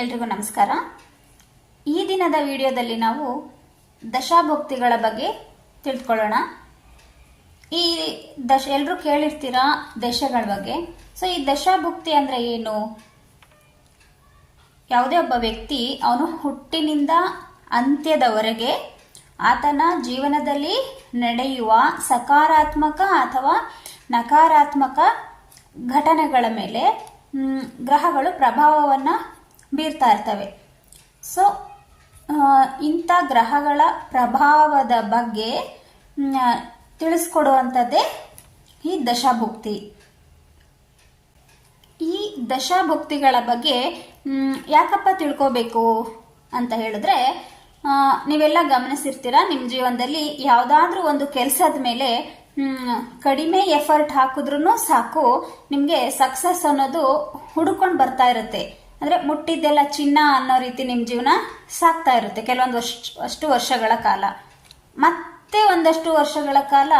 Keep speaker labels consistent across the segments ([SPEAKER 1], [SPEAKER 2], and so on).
[SPEAKER 1] ಎಲ್ರಿಗೂ ನಮಸ್ಕಾರ. ಈ ದಿನದ ವಿಡಿಯೋದಲ್ಲಿ ನಾವು ದಶಾಭುಕ್ತಿಗಳ ಬಗ್ಗೆ ತಿಳ್ಕೊಳ್ಳೋಣ. ಈ ದಶ ಎಲ್ಲರೂ ಕೇಳಿರ್ತೀರಾ ದಶಗಳ ಬಗ್ಗೆ? ಸೊ ಈ ದಶಾಭುಕ್ತಿ ಅಂದರೆ ಏನು? ಯಾವುದೇ ಒಬ್ಬ ವ್ಯಕ್ತಿ ಅವನು ಹುಟ್ಟಿನಿಂದ ಅಂತ್ಯದವರೆಗೆ ಆತನ ಜೀವನದಲ್ಲಿ ನಡೆಯುವ ಸಕಾರಾತ್ಮಕ ಅಥವಾ ನಕಾರಾತ್ಮಕ ಘಟನೆಗಳ ಮೇಲೆ ಗ್ರಹಗಳು ಪ್ರಭಾವವನ್ನು ಬೀರ್ತಾ ಇರ್ತವೆ. ಸೊ ಇಂಥ ಗ್ರಹಗಳ ಪ್ರಭಾವದ ಬಗ್ಗೆ ತಿಳಿಸ್ಕೊಡುವಂಥದ್ದೇ ಈ ದಶಾಭುಕ್ತಿ. ಈ ದಶಾಭುಕ್ತಿಗಳ ಬಗ್ಗೆ ಯಾಕಪ್ಪ ತಿಳ್ಕೋಬೇಕು ಅಂತ ಹೇಳಿದ್ರೆ ನೀವೆಲ್ಲ ಗಮನಿಸಿರ್ತೀರ ನಿಮ್ಮ ಜೀವನದಲ್ಲಿ ಯಾವುದಾದ್ರೂ ಒಂದು ಕೆಲಸದ ಮೇಲೆ ಕಡಿಮೆ ಎಫರ್ಟ್ ಹಾಕಿದ್ರೂ ಸಾಕು, ನಿಮಗೆ ಸಕ್ಸಸ್ ಅನ್ನೋದು ಹುಡುಕೊಂಡು ಬರ್ತಾ ಇರುತ್ತೆ. ಅಂದರೆ ಮುಟ್ಟಿದ್ದೆಲ್ಲ ಚಿನ್ನ ಅನ್ನೋ ರೀತಿ ನಿಮ್ಮ ಜೀವನ ಸಾಕ್ತಾ ಇರುತ್ತೆ. ಕೆಲವೊಂದು ಅಷ್ಟು ವರ್ಷಗಳ ಕಾಲ. ಮತ್ತೆ ಒಂದಷ್ಟು ವರ್ಷಗಳ ಕಾಲ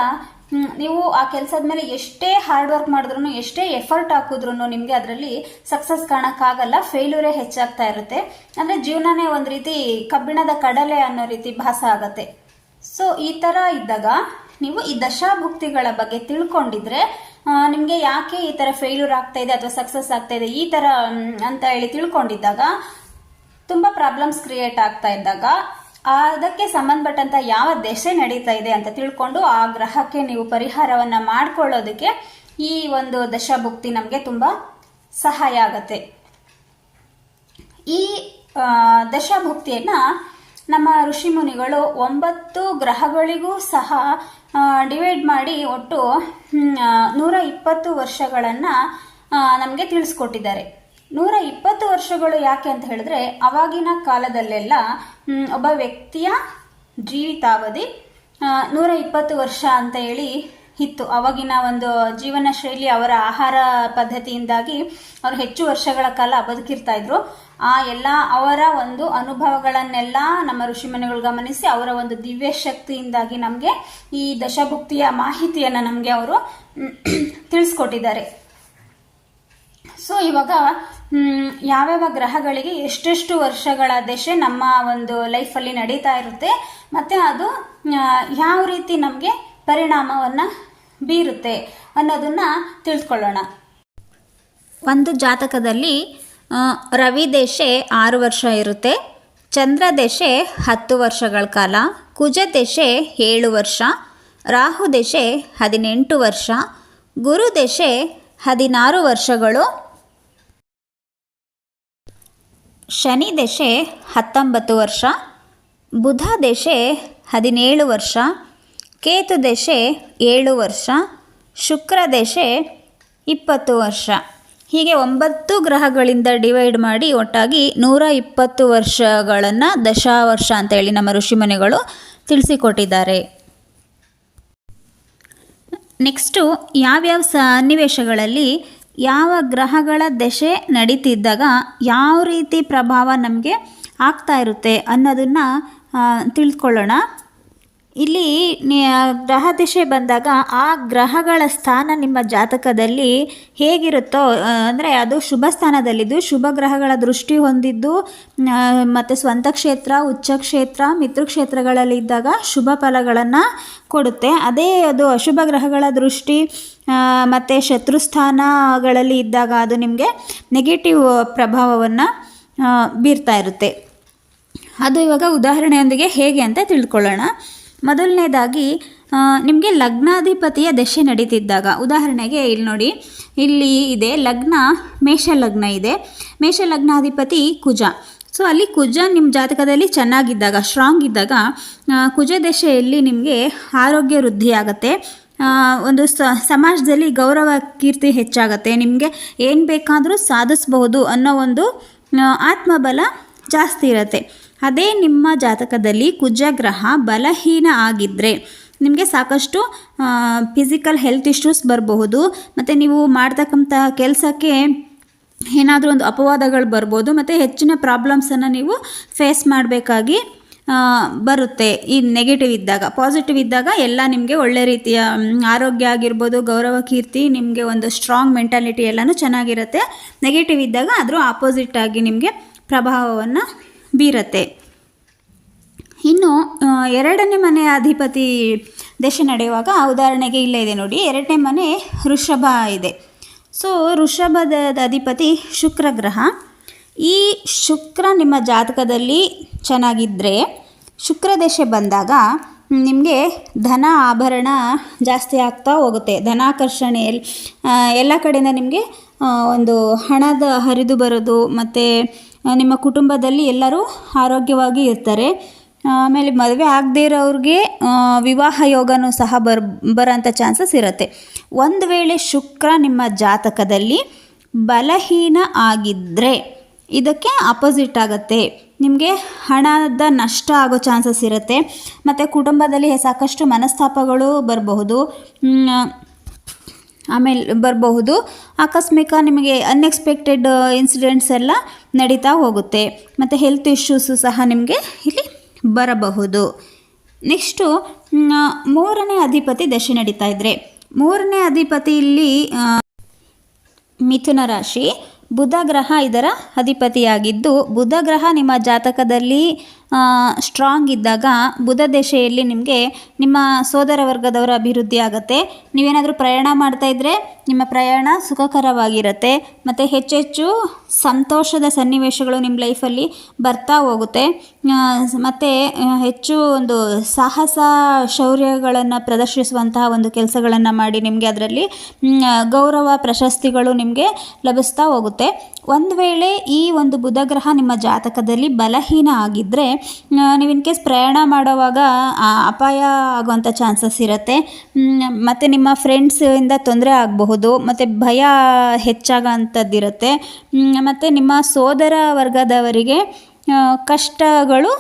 [SPEAKER 1] ನೀವು ಆ ಕೆಲಸದ ಮೇಲೆ ಎಷ್ಟೇ ಹಾರ್ಡ್ ವರ್ಕ್ ಮಾಡಿದ್ರು ಎಷ್ಟೇ ಎಫರ್ಟ್ ಹಾಕಿದ್ರು ನಿಮಗೆ ಅದರಲ್ಲಿ ಸಕ್ಸಸ್ ಕಾಣಕ್ಕಾಗಲ್ಲ ಫೇಲ್ಯೂರೇ ಹೆಚ್ಚಾಗ್ತಾ ಇರುತ್ತೆ. ಅಂದರೆ ಜೀವನನೇ ಒಂದು ರೀತಿ ಕಬ್ಬಿಣದ ಕಡಲೆ ಅನ್ನೋ ರೀತಿ ಭಾಸ ಆಗತ್ತೆ. ಸೊ ಈ ಥರ ಇದ್ದಾಗ ನೀವು ಈ ದಶಾಭುಕ್ತಿಗಳ ಬಗ್ಗೆ ತಿಳ್ಕೊಂಡಿದ್ರೆ ನಿಮಗೆ ಯಾಕೆ ಈ ಥರ ಫೇಲ್ಯೂರ್ ಆಗ್ತಾ ಇದೆ ಅಥವಾ ಸಕ್ಸಸ್ ಆಗ್ತಾ ಇದೆ? ಈ ಮ್, ಅಂತ ಹೇಳಿ ತಿಳ್ಕೊಂಡಿದ್ದಾಗ ತುಂಬಾ ಪ್ರಾಬ್ಲಮ್ಸ್ ಕ್ರಿಯೇಟ್ ಆಗ್ತಾ ಇದ್ದಾಗ ಅದಕ್ಕೆ ಸಂಬಂಧಪಟ್ಟಂತ ಯಾವ ದಶೆ ನಡೀತಾ ಇದೆ ಅಂತ ತಿಳ್ಕೊಂಡು ಆ ಗ್ರಹಕ್ಕೆ ನೀವು ಪರಿಹಾರವನ್ನ ಮಾಡ್ಕೊಳ್ಳೋದಕ್ಕೆ ಈ ಒಂದು ದಶಾಭುಕ್ತಿ ನಮಗೆ ತುಂಬಾ ಸಹಾಯ ಆಗತ್ತೆ. ಈ ದಶಾಭುಕ್ತಿಯನ್ನ ನಮ್ಮ ಋಷಿ ಮುನಿಗಳು ಒಂಬತ್ತು ಗ್ರಹಗಳಿಗೂ ಸಹ ಡಿವೈಡ್ ಮಾಡಿ ಒಟ್ಟು ನೂರ ಇಪ್ಪತ್ತು ವರ್ಷಗಳನ್ನ ನಮಗೆ ತಿಳಿಸ್ಕೊಟ್ಟಿದ್ದಾರೆ. ನೂರ ಇಪ್ಪತ್ತು ವರ್ಷಗಳು ಯಾಕೆ ಅಂತ ಹೇಳಿದ್ರೆ, ಅವಾಗಿನ ಕಾಲದಲ್ಲೆಲ್ಲ ಒಬ್ಬ ವ್ಯಕ್ತಿಯ ಜೀವಿತಾವಧಿ ನೂರ ಇಪ್ಪತ್ತು ವರ್ಷ ಅಂತ ಹೇಳಿ ಇತ್ತು ಅವಾಗಿನ ಒಂದು ಜೀವನ ಶೈಲಿ ಅವರ ಆಹಾರ ಪದ್ಧತಿಯಿಂದಾಗಿ ಅವರು ಹೆಚ್ಚು ವರ್ಷಗಳ ಕಾಲ ಬದುಕಿರ್ತಾ ಇದ್ರು. ಆ ಎಲ್ಲ ಅವರ ಒಂದು ಅನುಭವಗಳನ್ನೆಲ್ಲ ನಮ್ಮ ಋಷಿಮನೆಗಳು ಗಮನಿಸಿ ಅವರ ಒಂದು ದಿವ್ಯ ಶಕ್ತಿಯಿಂದಾಗಿ ನಮಗೆ ಈ ದಶಭುಕ್ತಿಯ ಮಾಹಿತಿಯನ್ನು ನಮಗೆ ಅವರು ತಿಳಿಸ್ಕೊಟ್ಟಿದ್ದಾರೆ. ಸೊ ಇವಾಗ ಯಾವ್ಯಾವ ಗ್ರಹಗಳಿಗೆ ಎಷ್ಟೆಷ್ಟು ವರ್ಷಗಳ ದಶೆ ನಮ್ಮ ಒಂದು ಲೈಫಲ್ಲಿ ನಡೀತಾ ಇರುತ್ತೆ, ಮತ್ತೆ ಅದು ಯಾವ ರೀತಿ ನಮಗೆ ಪರಿಣಾಮವನ್ನು ಬೀರುತ್ತೆ ಅನ್ನೋದನ್ನ ತಿಳ್ಕೊಳ್ಳೋಣ ಒಂದು ಜಾತಕದಲ್ಲಿ ರವಿ ದೇಶೆ ಆರು ವರ್ಷ ಇರುತ್ತೆ, ಚಂದ್ರ ದೇಶೆ ಹತ್ತು ವರ್ಷಗಳ ಕಾಲ, ಕುಜ ದೇಶೆ ಏಳು ವರ್ಷ, ರಾಹು ದೇಶೆ ಹದಿನೆಂಟು ವರ್ಷ, ಗುರು ದೇಶೆ ಹದಿನಾರು ವರ್ಷಗಳು, ಶನಿ ದೇಶೆ ಹತ್ತೊಂಬತ್ತು ವರ್ಷ, ಬುಧ ದೇಶೆ ಹದಿನೇಳು ವರ್ಷ ಕೇತು ದಶೆ ಏಳು ವರ್ಷ, ಶುಕ್ರ ದಶೆ ಇಪ್ಪತ್ತು ವರ್ಷ. ಹೀಗೆ ಒಂಬತ್ತು ಗ್ರಹಗಳಿಂದ ಡಿವೈಡ್ ಮಾಡಿ ಒಟ್ಟಾಗಿ ನೂರ ಇಪ್ಪತ್ತು ವರ್ಷಗಳನ್ನು ದಶಾವರ್ಷ ಅಂತೇಳಿ ನಮ್ಮ ಋಷಿಮುನಿಗಳು ತಿಳಿಸಿಕೊಟ್ಟಿದ್ದಾರೆ. ನೆಕ್ಸ್ಟು ಯಾವ್ಯಾವ ಸನ್ನಿವೇಶಗಳಲ್ಲಿ ಯಾವ ಗ್ರಹಗಳ ದಶೆ ನಡೀತಿದ್ದಾಗ ಯಾವ ರೀತಿ ಪ್ರಭಾವ ನಮಗೆ ಆಗ್ತಾ ಇರುತ್ತೆ ಅನ್ನೋದನ್ನು ತಿಳ್ಕೊಳ್ಳೋಣ ಇಲ್ಲಿ ಗ್ರಹ ದಿಶೆ ಬಂದಾಗ ಆ ಗ್ರಹಗಳ ಸ್ಥಾನ ನಿಮ್ಮ ಜಾತಕದಲ್ಲಿ ಹೇಗಿರುತ್ತೋ ಅಂದರೆ ಅದು ಶುಭ ಸ್ಥಾನದಲ್ಲಿದ್ದು, ಶುಭ ಗ್ರಹಗಳ ದೃಷ್ಟಿ ಹೊಂದಿದ್ದು ಮತ್ತು ಸ್ವಂತ ಕ್ಷೇತ್ರ, ಉಚ್ಚ ಕ್ಷೇತ್ರ ಮಿತೃಕ್ಷೇತ್ರಗಳಲ್ಲಿ ಇದ್ದಾಗ ಶುಭ ಫಲಗಳನ್ನು ಕೊಡುತ್ತೆ. ಅದೇ ಅದು ಅಶುಭ ಗ್ರಹಗಳ ದೃಷ್ಟಿ ಮತ್ತು ಶತ್ರುಸ್ಥಾನಗಳಲ್ಲಿ ಇದ್ದಾಗ ಅದು ನಿಮಗೆ ನೆಗೆಟಿವ್ ಪ್ರಭಾವವನ್ನು ಬೀರ್ತಾ ಇರುತ್ತೆ. ಅದು ಇವಾಗ ಉದಾಹರಣೆಯೊಂದಿಗೆ ಹೇಗೆ ಅಂತ ತಿಳ್ಕೊಳ್ಳೋಣ. ಮೊದಲನೇದಾಗಿ ನಿಮಗೆ ಲಗ್ನಾಧಿಪತಿಯ ದಶೆ ನಡೀತಿದ್ದಾಗ, ಉದಾಹರಣೆಗೆ ಇಲ್ಲಿ ನೋಡಿ, ಇಲ್ಲಿ ಇದೆ, ಲಗ್ನ ಮೇಷ ಲಗ್ನ ಇದೆ. ಮೇಷ ಲಗ್ನಾಧಿಪತಿ ಕುಜ. ಸೊ, ಅಲ್ಲಿ ಕುಜ ನಿಮ್ಮ ಜಾತಕದಲ್ಲಿ ಚೆನ್ನಾಗಿದ್ದಾಗ ಸ್ಟ್ರಾಂಗ್ ಇದ್ದಾಗ ಕುಜ ದಶೆಯಲ್ಲಿ ನಿಮಗೆ ಆರೋಗ್ಯ ವೃದ್ಧಿಯಾಗತ್ತೆ ಒಂದು ಸಮಾಜದಲ್ಲಿ ಗೌರವ ಕೀರ್ತಿ ಹೆಚ್ಚಾಗತ್ತೆ. ನಿಮಗೆ ಏನು ಬೇಕಾದರೂ ಸಾಧಿಸ್ಬಹುದು ಅನ್ನೋ ಒಂದು ಆತ್ಮಬಲ ಜಾಸ್ತಿ ಇರುತ್ತೆ. ಅದೇ ನಿಮ್ಮ ಜಾತಕದಲ್ಲಿ ಕುಜ ಗ್ರಹ ಬಲಹೀನ ಆಗಿದ್ದರೆ ನಿಮಗೆ ಸಾಕಷ್ಟು ಫಿಸಿಕಲ್ ಹೆಲ್ತ್ ಇಶ್ಯೂಸ್ ಬರಬಹುದು. ಮತ್ತು ನೀವು ಮಾಡ್ತಕ್ಕಂಥ ಕೆಲಸಕ್ಕೆ ಏನಾದರೂ ಒಂದು ಅಪವಾದಗಳು ಬರ್ಬೋದು. ಮತ್ತು ಹೆಚ್ಚಿನ ಪ್ರಾಬ್ಲಮ್ಸನ್ನು ನೀವು ಫೇಸ್ ಮಾಡಬೇಕಾಗಿ ಬರುತ್ತೆ. ಈ ನೆಗೆಟಿವ್ ಇದ್ದಾಗ ಪಾಸಿಟಿವ್ ಇದ್ದಾಗ ಎಲ್ಲ ನಿಮಗೆ ಒಳ್ಳೆ ರೀತಿಯ ಆರೋಗ್ಯ ಆಗಿರ್ಬೋದು, ಗೌರವ, ಕೀರ್ತಿ, ನಿಮಗೆ ಒಂದು ಸ್ಟ್ರಾಂಗ್ ಮೆಂಟಾಲಿಟಿ ಎಲ್ಲನೂ ಚೆನ್ನಾಗಿರುತ್ತೆ. ನೆಗೆಟಿವ್ ಇದ್ದಾಗ ಅದ್ರ ಆಪೋಸಿಟ್ ಆಗಿ ನಿಮಗೆ ಪ್ರಭಾವವನ್ನು ಬೀರತ್ತೆ. ಇನ್ನು ಎರಡನೇ ಮನೆ ಅಧಿಪತಿ ದಶೆ ನಡೆಯುವಾಗ ಉದಾಹರಣೆಗೆ ಇಲ್ಲೇ ಇದೆ ನೋಡಿ. ಎರಡನೇ ಮನೆ ವೃಷಭ ಇದೆ. ಸೊ ವೃಷಭದ ಅಧಿಪತಿ ಶುಕ್ರ ಗ್ರಹ ಈ ಶುಕ್ರ ನಿಮ್ಮ ಜಾತಕದಲ್ಲಿ ಚೆನ್ನಾಗಿದ್ದರೆ ಶುಕ್ರ ದಶೆ ಬಂದಾಗ ನಿಮಗೆ ಧನ ಆಭರಣ ಜಾಸ್ತಿ ಆಗ್ತಾ ಹೋಗುತ್ತೆ. ಧನಾಕರ್ಷಣೆಯಲ್ಲಿ ಆ, ಎಲ್ಲ ಕಡೆಯಿಂದ ನಿಮಗೆ ಒಂದು ಹಣದ ಹರಿದು ಬರೋದು ಮತ್ತು ನಿಮ್ಮ ಕುಟುಂಬದಲ್ಲಿ ಎಲ್ಲರೂ ಆರೋಗ್ಯವಾಗಿ ಇರ್ತಾರೆ. ಆಮೇಲೆ ಮದುವೆ ಆಗದೇ ಇರೋರಿಗೆ ವಿವಾಹ ಯೋಗನೂ ಸಹ ಬರ್, ಬರೋಂಥ ಚಾನ್ಸಸ್ ಇರುತ್ತೆ. ಒಂದು ವೇಳೆ ಶುಕ್ರ ನಿಮ್ಮ ಜಾತಕದಲ್ಲಿ ಬಲಹೀನ ಆಗಿದ್ದರೆ ಇದಕ್ಕೆ ಅಪೋಸಿಟ್ ಆಗುತ್ತೆ. ನಿಮಗೆ ಹಣದ ನಷ್ಟ ಆಗೋ ಚಾನ್ಸಸ್ ಇರುತ್ತೆ. ಮತ್ತು ಕುಟುಂಬದಲ್ಲಿ ಸಾಕಷ್ಟು ಮನಸ್ತಾಪಗಳು ಬರಬಹುದು. ಆಮೇಲೆ ಬರಬಹುದು. ಆಕಸ್ಮಿಕ ನಿಮಗೆ ಅನ್ಎಕ್ಸ್ಪೆಕ್ಟೆಡ್ ಇನ್ಸಿಡೆಂಟ್ಸ್ ಎಲ್ಲ ನಡೀತಾ ಹೋಗುತ್ತೆ. ಮತ್ತು ಹೆಲ್ತ್ ಇಶ್ಯೂಸು ಸಹ ನಿಮಗೆ ಇಲ್ಲಿ ಬರಬಹುದು. ನೆಕ್ಸ್ಟು ಮೂರನೇ ಅಧಿಪತಿ ದಶೆ ನಡೀತಾ ಇದ್ದರೆ ಮೂರನೇ ಅಧಿಪತಿ ಇಲ್ಲಿ ಮಿಥುನ ರಾಶಿ. ಬುಧ ಗ್ರಹ ಇದರ ಅಧಿಪತಿಯಾಗಿದ್ದು, ಬುಧ ಗ್ರಹ ನಿಮ್ಮ ಜಾತಕದಲ್ಲಿ ಸ್ಟ್ರಾಂಗ್ ಇದ್ದಾಗ ಬುಧ ದಶೆಯಲ್ಲಿ ನಿಮಗೆ ನಿಮ್ಮ ಸೋದರ ವರ್ಗದವರ ಅಭಿವೃದ್ಧಿ ಆಗುತ್ತೆ. ನೀವೇನಾದರೂ ಪ್ರಯಾಣ ಮಾಡ್ತಾ ಇದ್ದರೆ ನಿಮ್ಮ ಪ್ರಯಾಣ ಸುಖಕರವಾಗಿರುತ್ತೆ. ಮತ್ತು ಹೆಚ್ಚೆಚ್ಚು ಸಂತೋಷದ ಸನ್ನಿವೇಶಗಳು ನಿಮ್ಮ ಲೈಫಲ್ಲಿ ಬರ್ತಾ ಹೋಗುತ್ತೆ. ಮತ್ತು ಹೆಚ್ಚು ಒಂದು ಸಾಹಸ ಶೌರ್ಯಗಳನ್ನು ಪ್ರದರ್ಶಿಸುವಂತಹ ಒಂದು ಕೆಲಸಗಳನ್ನು ಮಾಡಿ ನಿಮಗೆ ಅದರಲ್ಲಿ ಗೌರವ ಪ್ರಶಸ್ತಿಗಳು ನಿಮಗೆ ಲಭಿಸ್ತಾ ಹೋಗುತ್ತೆ. ಒಂದು ವೇಳೆ ಈ ಒಂದು ಬುಧಗ್ರಹ ನಿಮ್ಮ ಜಾತಕದಲ್ಲಿ ಬಲಹೀನ ಆಗಿದ್ದರೆ ನೀವು ಇನ್ ಕೇಸ್ ಪ್ರಯಾಣ ಮಾಡುವಾಗ ಅಪಾಯ ಆಗುವಂಥ ಚಾನ್ಸಸ್ ಇರುತ್ತೆ. ಮತ್ತು ನಿಮ್ಮ ಫ್ರೆಂಡ್ಸಿಂದ ತೊಂದರೆ ಆಗಬಹುದು, ಮತ್ತು ಭಯ ಹೆಚ್ಚಾಗೋಂಥದ್ದಿರುತ್ತೆ ಮತ್ತು ನಿಮ್ಮ ಸೋದರ ವರ್ಗದವರಿಗೆ ಕಷ್ಟಗಳು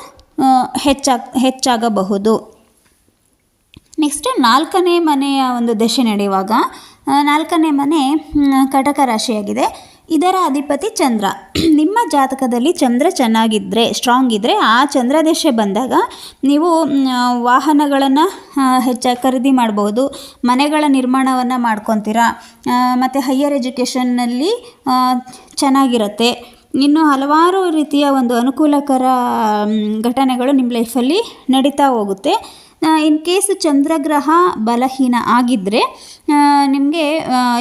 [SPEAKER 1] ಹೆಚ್ಚಾಗ, ಹೆಚ್ಚಾಗಬಹುದು. ನೆಕ್ಸ್ಟ್ ನಾಲ್ಕನೇ ಮನೆಯ ಒಂದು ದಶೆ ನಡೆಯುವಾಗ ನಾಲ್ಕನೇ ಮನೆ ಕಟಕ ರಾಶಿಯಾಗಿದೆ. ಇದರ ಅಧಿಪತಿ ಚಂದ್ರ. ನಿಮ್ಮ ಜಾತಕದಲ್ಲಿ ಚಂದ್ರ ಚೆನ್ನಾಗಿದ್ದರೆ ಸ್ಟ್ರಾಂಗ್ ಇದ್ದರೆ ಆ ಚಂದ್ರ ದಶೆ ಬಂದಾಗ ನೀವು ವಾಹನಗಳನ್ನು ಹೆಚ್ಚಾಗಿ ಖರೀದಿ ಮಾಡ್ಬೋದು, ಮನೆಗಳ ನಿರ್ಮಾಣವನ್ನು ಮಾಡ್ಕೊತೀರಾ ಮತ್ತು ಹೈಯರ್ ಎಜುಕೇಷನ್ನಲ್ಲಿ ಚೆನ್ನಾಗಿರುತ್ತೆ. ಇನ್ನು ಹಲವಾರು ರೀತಿಯ ಒಂದು ಅನುಕೂಲಕರ ಘಟನೆಗಳು ನಿಮ್ಮ ಲೈಫಲ್ಲಿ ನಡೀತಾ ಹೋಗುತ್ತೆ. ಇನ್ ಕೇಸ್ ಚಂದ್ರಗ್ರಹ ಬಲಹೀನ ಆಗಿದ್ದರೆ ನಿಮಗೆ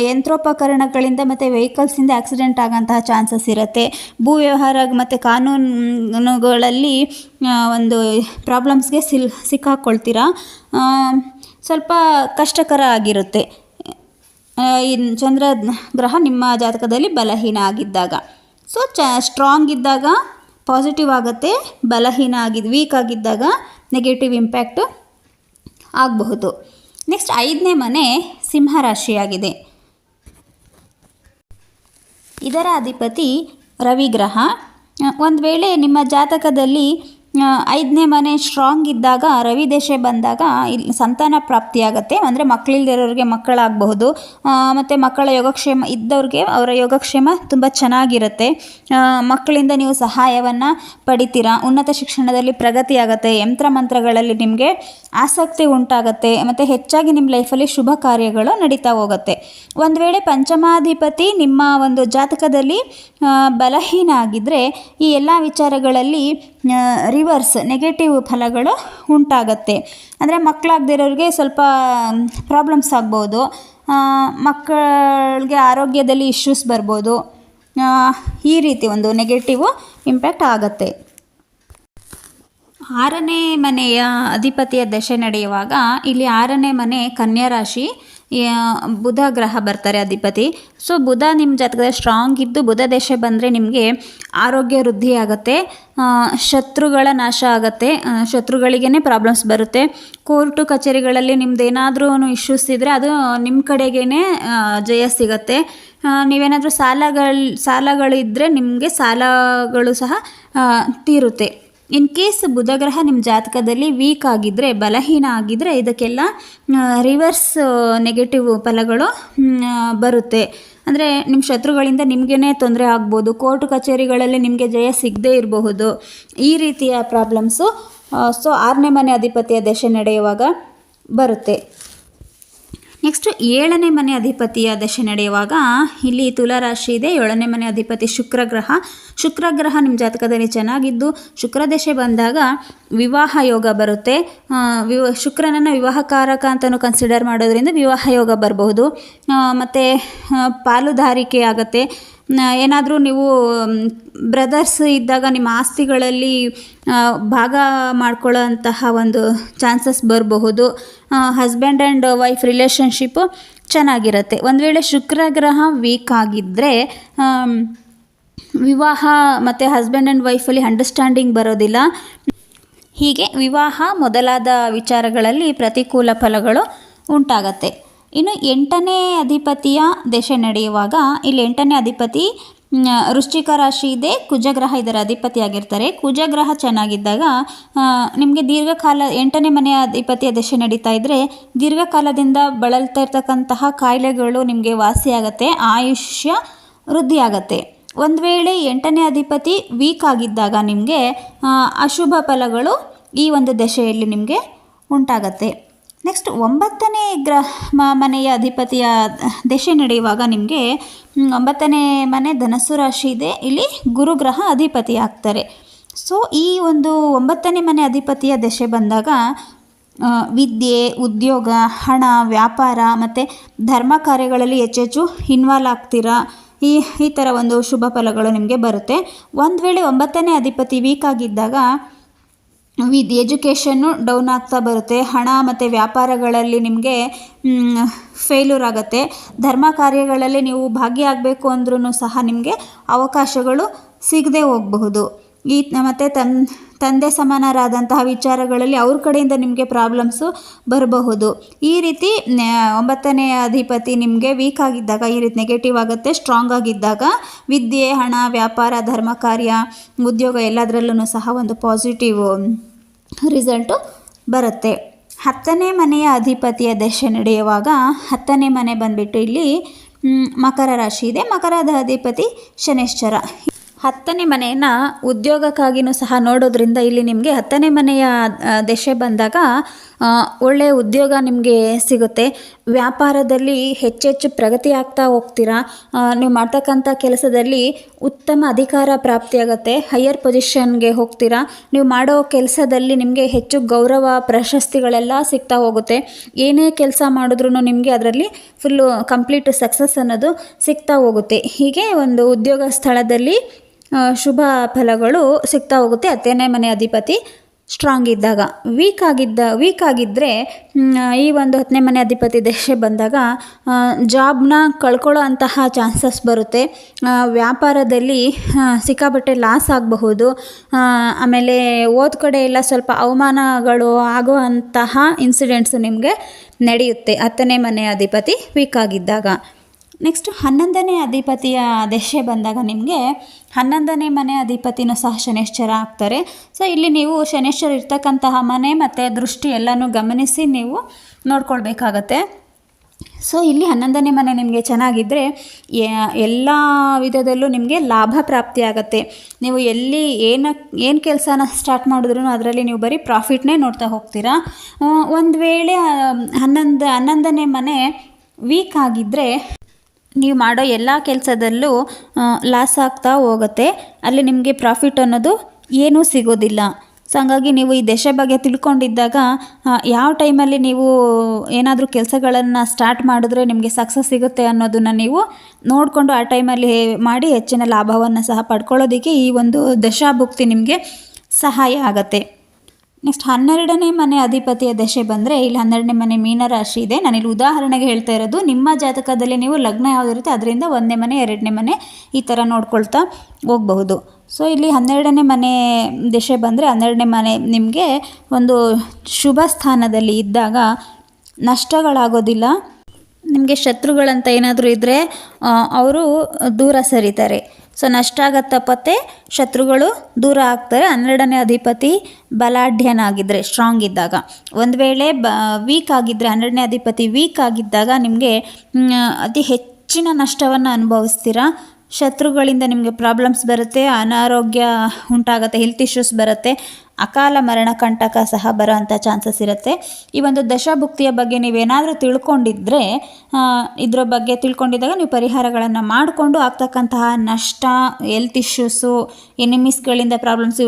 [SPEAKER 1] ಯಂತ್ರೋಪಕರಣಗಳಿಂದ ಮತ್ತು ವೆಹಿಕಲ್ಸಿಂದ ಆಕ್ಸಿಡೆಂಟ್ ಆಗೋಂತಹ ಚಾನ್ಸಸ್ ಇರುತ್ತೆ. ಭೂ ವ್ಯವಹಾರ ಮತ್ತು ಕಾನೂನುಗಳಲ್ಲಿ ಒಂದು ಪ್ರಾಬ್ಲಮ್ಸ್ಗೆ ಸಿಲ್ ಸಿಕ್ಕಾಕ್ಕೊಳ್ತೀರಾ ಸ್ವಲ್ಪ ಕಷ್ಟಕರ ಆಗಿರುತ್ತೆ. ಇನ್ನು ಚಂದ್ರ ಗ್ರಹ ನಿಮ್ಮ ಜಾತಕದಲ್ಲಿ ಬಲಹೀನ ಆಗಿದ್ದಾಗ. ಸೊ ಚ ಸ್ಟ್ರಾಂಗ್ ಇದ್ದಾಗ ಪಾಸಿಟಿವ್ ಆಗುತ್ತೆ, ಬಲಹೀನ ಆಗಿದ್ದು ವೀಕ್ ಆಗಿದ್ದಾಗ ನೆಗೆಟಿವ್ ಇಂಪ್ಯಾಕ್ಟು ಆಗಬಹುದು. ನೆಕ್ಸ್ಟ್ ಐದನೇ ಮನೆ ಸಿಂಹರಾಶಿಯಾಗಿದೆ. ಇದರ ಅಧಿಪತಿ ರವಿಗ್ರಹ ಒಂದು ವೇಳೆ ನಿಮ್ಮ ಜಾತಕದಲ್ಲಿ ಐದನೇ ಮನೆ ಸ್ಟ್ರಾಂಗ್ ಇದ್ದಾಗ, ರವಿ ದೇಶ ಬಂದಾಗ ಇಲ್ಲಿ ಸಂತಾನ ಪ್ರಾಪ್ತಿಯಾಗತ್ತೆ. ಅಂದರೆ ಮಕ್ಕಳಿಲ್ದಿರೋರಿಗೆ ಮಕ್ಕಳಾಗಬಹುದು. ಮತ್ತು ಮಕ್ಕಳ ಯೋಗಕ್ಷೇಮ ಇದ್ದವ್ರಿಗೆ ಅವರ ಯೋಗಕ್ಷೇಮ ತುಂಬ ಚೆನ್ನಾಗಿರುತ್ತೆ. ಮಕ್ಕಳಿಂದ ನೀವು ಸಹಾಯವನ್ನು ಪಡಿತೀರಾ? ಉನ್ನತ ಶಿಕ್ಷಣದಲ್ಲಿ ಪ್ರಗತಿಯಾಗತ್ತೆ. ಯಂತ್ರ ಮಂತ್ರಗಳಲ್ಲಿ ನಿಮಗೆ ಆಸಕ್ತಿ ಉಂಟಾಗುತ್ತೆ. ಮತ್ತು ಹೆಚ್ಚಾಗಿ ನಿಮ್ಮ ಲೈಫಲ್ಲಿ ಶುಭ ಕಾರ್ಯಗಳು ನಡೀತಾ ಹೋಗುತ್ತೆ. ಒಂದು ವೇಳೆ ಪಂಚಮಾಧಿಪತಿ ನಿಮ್ಮ ಒಂದು ಜಾತಕದಲ್ಲಿ ಬಲಹೀನ ಆಗಿದ್ದರೆ ಈ ಎಲ್ಲ ವಿಚಾರಗಳಲ್ಲಿ ರಿವರ್ಸ್ ನೆಗೆಟಿವ್ ಫಲಗಳು ಉಂಟಾಗತ್ತೆ. ಅಂದರೆ ಮಕ್ಕಳಾಗದಿರೋರಿಗೆ ಸ್ವಲ್ಪ ಪ್ರಾಬ್ಲಮ್ಸ್ ಆಗ್ಬೋದು. ಮಕ್ಕಳಿಗೆ ಆರೋಗ್ಯದಲ್ಲಿ ಇಶ್ಯೂಸ್ ಬರ್ಬೋದು. ಈ ರೀತಿ ಒಂದು ನೆಗೆಟಿವ್ ಇಂಪ್ಯಾಕ್ಟ್ ಆಗತ್ತೆ. ಆರನೇ ಮನೆಯ ಅಧಿಪತಿಯ ದಶೆ ನಡೆಯುವಾಗ ಇಲ್ಲಿ ಆರನೇ ಮನೆ ಕನ್ಯಾ ರಾಶಿ ಬುಧ ಗ್ರಹ ಬರ್ತಾರೆ ಅಧಿಪತಿ. ಸೊ ಬುಧ ನಿಮ್ಮ ಜಾತಕದಲ್ಲಿ ಸ್ಟ್ರಾಂಗ್ ಇದ್ದು ಬುಧ ದಶೆ ಬಂದರೆ ನಿಮಗೆ ಆರೋಗ್ಯ ವೃದ್ಧಿ ಆಗುತ್ತೆ ಶತ್ರುಗಳ ನಾಶ ಆಗುತ್ತೆ ಶತ್ರುಗಳಿಗೇ ಪ್ರಾಬ್ಲಮ್ಸ್ ಬರುತ್ತೆ. ಕೋರ್ಟು ಕಚೇರಿಗಳಲ್ಲಿ ನಿಮ್ದು ಇಶ್ಯೂಸ್ ಇದ್ದರೆ ಅದು ನಿಮ್ಮ ಕಡೆಗೇ ಜಯ ಸಿಗತ್ತೆ. ನೀವೇನಾದರೂ ಸಾಲಗಳು ಸಾಲಗಳಿದ್ದರೆ ನಿಮಗೆ ಸಾಲಗಳು ಸಹ ತೀರುತ್ತೆ. ಇನ್ ಕೇಸ್ ಬುಧಗ್ರಹ ನಿಮ್ಮ ಜಾತಕದಲ್ಲಿ ವೀಕ್ ಆಗಿದ್ದರೆ ಬಲಹೀನ ಆಗಿದ್ದರೆ ಇದಕ್ಕೆಲ್ಲ ರಿವರ್ಸ್ ನೆಗೆಟಿವ್ ಫಲಗಳು ಬರುತ್ತೆ. ಅಂದರೆ ನಿಮ್ಮ ಶತ್ರುಗಳಿಂದ ನಿಮಗೇ ತೊಂದರೆ ಆಗ್ಬೋದು, ಕೋರ್ಟ್ ಕಚೇರಿಗಳಲ್ಲಿ ನಿಮಗೆ ಜಯ ಸಿಗದೇ ಇರಬಹುದು. ಈ ರೀತಿಯ ಪ್ರಾಬ್ಲಮ್ಸು ಸೊ ಆರನೇ ಮನೆ ಅಧಿಪತಿಯ ದಶೆ ನಡೆಯುವಾಗ ಬರುತ್ತೆ. ನೆಕ್ಸ್ಟ್ ಏಳನೇ ಮನೆ ಅಧಿಪತಿಯ ದಶೆ ನಡೆಯುವಾಗ, ಇಲ್ಲಿ ತುಲಾರಾಶಿ ಇದೆ. ಏಳನೇ ಮನೆ ಅಧಿಪತಿ ಶುಕ್ರ ಗ್ರಹ ಶುಕ್ರ ಗ್ರಹ ನಿಮ್ಮ ಜಾತಕದಲ್ಲಿ ಚೆನ್ನಾಗಿದ್ದು, ಶುಕ್ರ ದಶೆ ಬಂದಾಗ ವಿವಾಹ ಯೋಗ ಬರುತ್ತೆ. ವಿವಾ, ಶುಕ್ರನನ್ನು ವಿವಾಹಕಾರಕ ಅಂತಲೂ ಕನ್ಸಿಡರ್ ಮಾಡೋದ್ರಿಂದ ವಿವಾಹ ಯೋಗ ಬರಬಹುದು. ಮತ್ತು ಪಾಲುದಾರಿಕೆ ಆಗುತ್ತೆ. ಏನಾದರೂ ನೀವು ಬ್ರದರ್ಸ್ ಇದ್ದಾಗ ನಿಮ್ಮ ಆಸ್ತಿಗಳಲ್ಲಿ ಭಾಗ ಮಾಡ್ಕೊಳ್ಳೋ ಅಂತಹ ಒಂದು ಚಾನ್ಸಸ್ ಬರಬಹುದು. ಹಸ್ಬೆಂಡ್ ಆ್ಯಂಡ್ ವೈಫ್ ರಿಲೇಷನ್ಶಿಪ್ಪು ಚೆನ್ನಾಗಿರುತ್ತೆ. ಒಂದು ವೇಳೆ ಶುಕ್ರ ಗ್ರಹ ವೀಕ್ ಆಗಿದ್ದರೆ ವಿವಾಹ ಮತ್ತು ಹಸ್ಬೆಂಡ್ ಆ್ಯಂಡ್ ವೈಫಲ್ಲಿ ಅಂಡರ್ಸ್ಟ್ಯಾಂಡಿಂಗ್ ಬರೋದಿಲ್ಲ. ಹೀಗೆ ವಿವಾಹ ಮೊದಲಾದ ವಿಚಾರಗಳಲ್ಲಿ ಪ್ರತಿಕೂಲ ಫಲಗಳು ಉಂಟಾಗತ್ತೆ. ಇನ್ನು ಎಂಟನೇ ಅಧಿಪತಿಯ ದಶೆ ನಡೆಯುವಾಗ ಇಲ್ಲಿ ಎಂಟನೇ ಅಧಿಪತಿ ವೃಶ್ಚಿಕ ರಾಶಿ ಇದೆ, ಕುಜಗ್ರಹ ಇದರ ಅಧಿಪತಿಯಾಗಿರ್ತಾರೆ ಕುಜಗ್ರಹ ಚೆನ್ನಾಗಿದ್ದಾಗ ನಿಮಗೆ ದೀರ್ಘಕಾಲ ಎಂಟನೇ ಮನೆಯ ಅಧಿಪತಿಯ ದಶೆ ನಡೀತಾ ಇದ್ದರೆ ದೀರ್ಘಕಾಲದಿಂದ ಬಳಲ್ತಾ ಇರ್ತಕ್ಕಂತಹ ಕಾಯಿಲೆಗಳು ನಿಮಗೆ ವಾಸಿಯಾಗತ್ತೆ, ಆಯುಷ್ಯ ವೃದ್ಧಿಯಾಗತ್ತೆ. ಒಂದು ವೇಳೆ ಎಂಟನೇ ಅಧಿಪತಿ ವೀಕ್ ಆಗಿದ್ದಾಗ ನಿಮಗೆ ಅಶುಭ ಫಲಗಳು ಈ ಒಂದು ದಶೆಯಲ್ಲಿ ನಿಮಗೆ ಉಂಟಾಗತ್ತೆ. ನೆಕ್ಸ್ಟ್ ಒಂಬತ್ತನೇ ಗ್ರಹ ಮನೆಯ ಅಧಿಪತಿಯ ದಶೆ ನಡೆಯುವಾಗ ನಿಮಗೆ ಒಂಬತ್ತನೇ ಮನೆ ಧನಸ್ಸು ರಾಶಿ ಇದೆ. ಇಲ್ಲಿ ಗುರುಗ್ರಹ ಅಧಿಪತಿ ಆಗ್ತಾರೆ. ಸೊ ಈ ಒಂದು ಒಂಬತ್ತನೇ ಮನೆ ಅಧಿಪತಿಯ ದಶೆ ಬಂದಾಗ ವಿದ್ಯೆ, ಉದ್ಯೋಗ, ಹಣ, ವ್ಯಾಪಾರ ಮತ್ತು ಧರ್ಮ ಕಾರ್ಯಗಳಲ್ಲಿ ಹೆಚ್ಚೆಚ್ಚು ಇನ್ವಾಲ್ವ್ ಆಗ್ತೀರಾ? ಈ ಈ ಥರ ಒಂದು ಶುಭ ಫಲಗಳು ನಿಮಗೆ ಬರುತ್ತೆ. ಒಂದು ವೇಳೆ ಒಂಬತ್ತನೇ ಅಧಿಪತಿ ವೀಕ್ ಆಗಿದ್ದಾಗ, ವಿದ್ ಎಜುಕೇಷನ್ನು ಡೌನ್ ಆಗ್ತಾ ಬರುತ್ತೆ. ಹಣ ಮತ್ತು ವ್ಯಾಪಾರಗಳಲ್ಲಿ ನಿಮಗೆ ಫೇಲ್ಯೂರ್ ಆಗುತ್ತೆ. ಧರ್ಮ ಕಾರ್ಯಗಳಲ್ಲಿ ನೀವು ಭಾಗಿಯಾಗಬೇಕು ಅಂದ್ರೂ ಸಹ ನಿಮಗೆ ಅವಕಾಶಗಳು ಸಿಗದೆ ಹೋಗಬಹುದು. ಈ ಮತ್ತು ತನ್, ತಂದೆ ಸಮಾನರಾದಂತಹ ವಿಚಾರಗಳಲ್ಲಿ ಅವ್ರ ಕಡೆಯಿಂದ ನಿಮಗೆ ಪ್ರಾಬ್ಲಮ್ಸು ಬರಬಹುದು. ಈ ರೀತಿ ಒಂಬತ್ತನೇ ಅಧಿಪತಿ ನಿಮಗೆ ವೀಕ್ ಆಗಿದ್ದಾಗ, ಈ ರೀತಿ ನೆಗೆಟಿವ್ ಆಗುತ್ತೆ ಸ್ಟ್ರಾಂಗ್ ಆಗಿದ್ದಾಗ, ವಿದ್ಯೆ, ಹಣ, ವ್ಯಾಪಾರ, ಧರ್ಮ, ಕಾರ್ಯ, ಉದ್ಯೋಗ ಎಲ್ಲದರಲ್ಲೂ ಸಹ ಒಂದು ಪಾಸಿಟಿವ್ ರಿಸಲ್ಟು ಬರುತ್ತೆ. ಹತ್ತನೇ ಮನೆಯ ಅಧಿಪತಿಯ ದಶೆ ನಡೆಯುವಾಗ, ಹತ್ತನೇ ಮನೆ ಬಂದುಬಿಟ್ಟು ಇಲ್ಲಿ ಮಕರ ರಾಶಿ ಇದೆ. ಮಕರದ ಅಧಿಪತಿ ಶನೇಶ್ವರ. ಹತ್ತನೇ ಮನೆಯನ್ನ ಉದ್ಯೋಗಕ್ಕಾಗಿಯೂ ಸಹ ನೋಡೋದ್ರಿಂದ ಇಲ್ಲಿ ನಿಮಗೆ ಹತ್ತನೇ ಮನೆಯ ದೆಶೆ ಬಂದಾಗ ಒಳ್ಳೆಯ ಉದ್ಯೋಗ ನಿಮಗೆ ಸಿಗುತ್ತೆ. ವ್ಯಾಪಾರದಲ್ಲಿ ಹೆಚ್ಚೆಚ್ಚು ಪ್ರಗತಿ ಆಗ್ತಾ ಹೋಗ್ತೀರಾ? ನೀವು ಮಾಡ್ತಕ್ಕಂಥ ಕೆಲಸದಲ್ಲಿ ಉತ್ತಮ ಅಧಿಕಾರ ಪ್ರಾಪ್ತಿಯಾಗುತ್ತೆ. ಹೈಯರ್ ಪೊಸಿಷನ್ಗೆ ಹೋಗ್ತೀರಾ? ನೀವು ಮಾಡೋ ಕೆಲಸದಲ್ಲಿ ನಿಮಗೆ ಹೆಚ್ಚು ಗೌರವ, ಪ್ರಶಸ್ತಿಗಳೆಲ್ಲ ಸಿಗ್ತಾ ಹೋಗುತ್ತೆ. ಏನೇ ಕೆಲಸ ಮಾಡಿದ್ರೂ ನಿಮಗೆ ಅದರಲ್ಲಿ ಫುಲ್ಲು ಕಂಪ್ಲೀಟ್ ಸಕ್ಸಸ್ ಅನ್ನೋದು ಸಿಗ್ತಾ ಹೋಗುತ್ತೆ. ಹೀಗೆ ಒಂದು ಉದ್ಯೋಗ ಸ್ಥಳದಲ್ಲಿ ಶುಭ ಫಲಗಳು ಸಿಗ್ತಾ ಹೋಗುತ್ತೆ. ಹತ್ತನೇ ಮನೆ ಅಧಿಪತಿ ಸ್ಟ್ರಾಂಗ್ ಇದ್ದಾಗ. ವೀಕ್ ಆಗಿದ್ದ ವೀಕ್ ಆಗಿದ್ದರೆ ಈ ಒಂದು ಹತ್ತನೇ ಮನೆ ಅಧಿಪತಿ ದಶೆ ಬಂದಾಗ ಜಾಬ್ನ ಕಳ್ಕೊಳ್ಳೋ ಅಂತಹ ಚಾನ್ಸಸ್ ಬರುತ್ತೆ. ವ್ಯಾಪಾರದಲ್ಲಿ ಸಿಕ್ಕಾಬಟ್ಟೆ ಲಾಸ್ ಆಗಬಹುದು. ಆಮೇಲೆ ಓದ್ ಕಡೆ ಎಲ್ಲ ಸ್ವಲ್ಪ ಅವಮಾನಗಳು ಆಗುವಂತಹ ಇನ್ಸಿಡೆಂಟ್ಸ್ ನಿಮಗೆ ನಡೆಯುತ್ತೆ. ಹತ್ತನೇ ಮನೆ ಅಧಿಪತಿ ವೀಕ್ ಆಗಿದ್ದಾಗ. ನೆಕ್ಸ್ಟ್ ಹನ್ನೊಂದನೇ ಅಧಿಪತಿಯ ದಶೆ ಬಂದಾಗ ನಿಮಗೆ ಹನ್ನೊಂದನೇ ಮನೆ ಅಧಿಪತಿನೂ ಸಹ ಶನೇಶ್ವರ ಆಗ್ತಾರೆ. ಸೊ ಇಲ್ಲಿ ನೀವು ಶನೇಶ್ವರ ಇರ್ತಕ್ಕಂತಹ ಮನೆ ಮತ್ತು ದೃಷ್ಟಿ ಎಲ್ಲನೂ ಗಮನಿಸಿ ನೀವು ನೋಡ್ಕೊಳ್ಬೇಕಾಗತ್ತೆ. ಸೊ ಇಲ್ಲಿ ಹನ್ನೊಂದನೇ ಮನೆ ನಿಮಗೆ ಚೆನ್ನಾಗಿದ್ದರೆ ಎಲ್ಲ ವಿಧದಲ್ಲೂ ನಿಮಗೆ ಲಾಭ ಪ್ರಾಪ್ತಿಯಾಗತ್ತೆ ನೀವು ಎಲ್ಲಿ ಏನು ಏನು ಕೆಲಸನ ಸ್ಟಾರ್ಟ್ ಮಾಡಿದ್ರೂ ಅದರಲ್ಲಿ ನೀವು ಬರೀ ಪ್ರಾಫಿಟ್ನೇ ನೋಡ್ತಾ ಹೋಗ್ತೀರಾ. ಒಂದು ವೇಳೆ, ಹನ್ನೊಂದು, ಹನ್ನೊಂದನೇ ಮನೆ ವೀಕ್ ಆಗಿದ್ದರೆ ನೀವು ಮಾಡೋ ಎಲ್ಲ ಕೆಲಸದಲ್ಲೂ ಲಾಸ್ ಆಗ್ತಾ ಹೋಗುತ್ತೆ. ಅಲ್ಲಿ ನಿಮಗೆ ಪ್ರಾಫಿಟ್ ಅನ್ನೋದು ಏನೂ ಸಿಗೋದಿಲ್ಲ. ಸೊ ಹಂಗಾಗಿ ನೀವು ಈ ದಶೆ ಬಗ್ಗೆ ತಿಳ್ಕೊಂಡಿದ್ದಾಗ ಯಾವ ಟೈಮಲ್ಲಿ ನೀವು ಏನಾದರೂ ಕೆಲಸಗಳನ್ನು ಸ್ಟಾರ್ಟ್ ಮಾಡಿದ್ರೆ ನಿಮಗೆ ಸಕ್ಸಸ್ ಸಿಗುತ್ತೆ ಅನ್ನೋದನ್ನು ನೀವು ನೋಡಿಕೊಂಡು ಆ ಟೈಮಲ್ಲಿ ಮಾಡಿ ಹೆಚ್ಚಿನ ಲಾಭವನ್ನು ಸಹ ಪಡ್ಕೊಳ್ಳೋದಕ್ಕೆ ಈ ಒಂದು ದಶಾಭುಕ್ತಿ ನಿಮಗೆ ಸಹಾಯ ಆಗತ್ತೆ. ನೆಕ್ಸ್ಟ್ ಹನ್ನೆರಡನೇ ಮನೆ ಅಧಿಪತಿಯ ದಶೆ ಬಂದರೆ ಇಲ್ಲಿ ಹನ್ನೆರಡನೇ ಮನೆ ಮೀನರಾಶಿ ಇದೆ. ನಾನಿಲ್ಲಿ ಉದಾಹರಣೆಗೆ ಹೇಳ್ತಾ ಇರೋದು, ನಿಮ್ಮ ಜಾತಕದಲ್ಲಿ ನೀವು ಲಗ್ನ ಯಾವುದಿರುತ್ತೆ ಅದರಿಂದ ಒಂದನೇ ಮನೆ, ಎರಡನೇ ಮನೆ ಈ ಥರ ನೋಡ್ಕೊಳ್ತಾ ಹೋಗಬಹುದು. ಸೊ ಇಲ್ಲಿ ಹನ್ನೆರಡನೇ ಮನೆ ದಶೆ ಬಂದರೆ ಹನ್ನೆರಡನೇ ಮನೆ ನಿಮಗೆ ಒಂದು ಶುಭ ಸ್ಥಾನದಲ್ಲಿ ಇದ್ದಾಗ ನಷ್ಟಗಳಾಗೋದಿಲ್ಲ. ನಿಮಗೆ ಶತ್ರುಗಳಂತ ಏನಾದರೂ ಇದ್ದರೆ ಅವರು ದೂರ ಸರಿತಾರೆ. ಸೊ ನಷ್ಟ ಆಗತ್ತಪ್ಪತ್ತೆ ಶತ್ರುಗಳು ದೂರ ಆಗ್ತಾರೆ. ಹನ್ನೆರಡನೇ ಅಧಿಪತಿ ಬಲಾಢ್ಯನಾಗಿದ್ದರೆ ಸ್ಟ್ರಾಂಗ್ ಇದ್ದಾಗ. ಒಂದು ವೇಳೆ ಬ ವೀಕ್ ಆಗಿದ್ದರೆ ಹನ್ನೆರಡನೇ ಅಧಿಪತಿ ವೀಕ್ ಆಗಿದ್ದಾಗ ನಿಮಗೆ ಅತಿ ಹೆಚ್ಚಿನ ನಷ್ಟವನ್ನು ಅನುಭವಿಸ್ತೀರಾ? ಶತ್ರುಗಳಿಂದ ನಿಮಗೆ ಪ್ರಾಬ್ಲಮ್ಸ್ ಬರುತ್ತೆ, ಅನಾರೋಗ್ಯ ಉಂಟಾಗುತ್ತೆ ಹೆಲ್ತ್ ಇಶ್ಯೂಸ್ ಬರುತ್ತೆ. ಅಕಾಲ ಮರಣ ಕಂಟಕ ಸಹ ಬರೋವಂಥ ಚಾನ್ಸಸ್ ಇರುತ್ತೆ. ಈ ಒಂದು ದಶಭುಕ್ತಿಯ ಬಗ್ಗೆ ನೀವೇನಾದರೂ ತಿಳ್ಕೊಂಡಿದ್ರೆ ಇದರ ಬಗ್ಗೆ ತಿಳ್ಕೊಂಡಿದ್ದಾಗ ನೀವು ಪರಿಹಾರಗಳನ್ನು ಮಾಡಿಕೊಂಡು ಆಗ್ತಕ್ಕಂತಹ ನಷ್ಟ ಹೆಲ್ತ್ ಇಶ್ಯೂಸು ಎನಿಮಿಸ್ಗಳಿಂದ ಪ್ರಾಬ್ಲಮ್ಸ್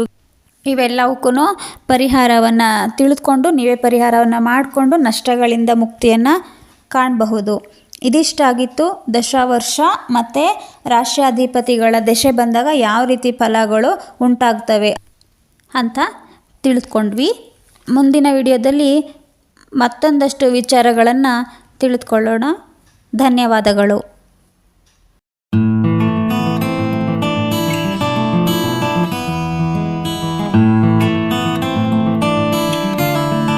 [SPEAKER 1] ಇವೆಲ್ಲವಕ್ಕೂ ಪರಿಹಾರವನ್ನು ತಿಳಿದುಕೊಂಡು, ನೀವೇ ಪರಿಹಾರವನ್ನು ಮಾಡಿಕೊಂಡು ನಷ್ಟಗಳಿಂದ ಮುಕ್ತಿಯನ್ನು ಕಾಣಬಹುದು. ಇದಿಷ್ಟಾಗಿತ್ತು ದಶವರ್ಷ ಮತ್ತು ರಾಷ್ಟ್ರಾಧಿಪತಿಗಳ ದಶೆ ಬಂದಾಗ ಯಾವ ರೀತಿ ಫಲಗಳು ಉಂಟಾಗ್ತವೆ. ಅಂತ ತಿಳಿದುಕೊಂಡ್ವಿ. ಮುಂದಿನ ವಿಡಿಯೋದಲ್ಲಿ ಮತ್ತೊಂದಷ್ಟು ವಿಚಾರಗಳನ್ನು ತಿಳಿದುಕೊಳ್ಳೋಣ. ಧನ್ಯವಾದಗಳು.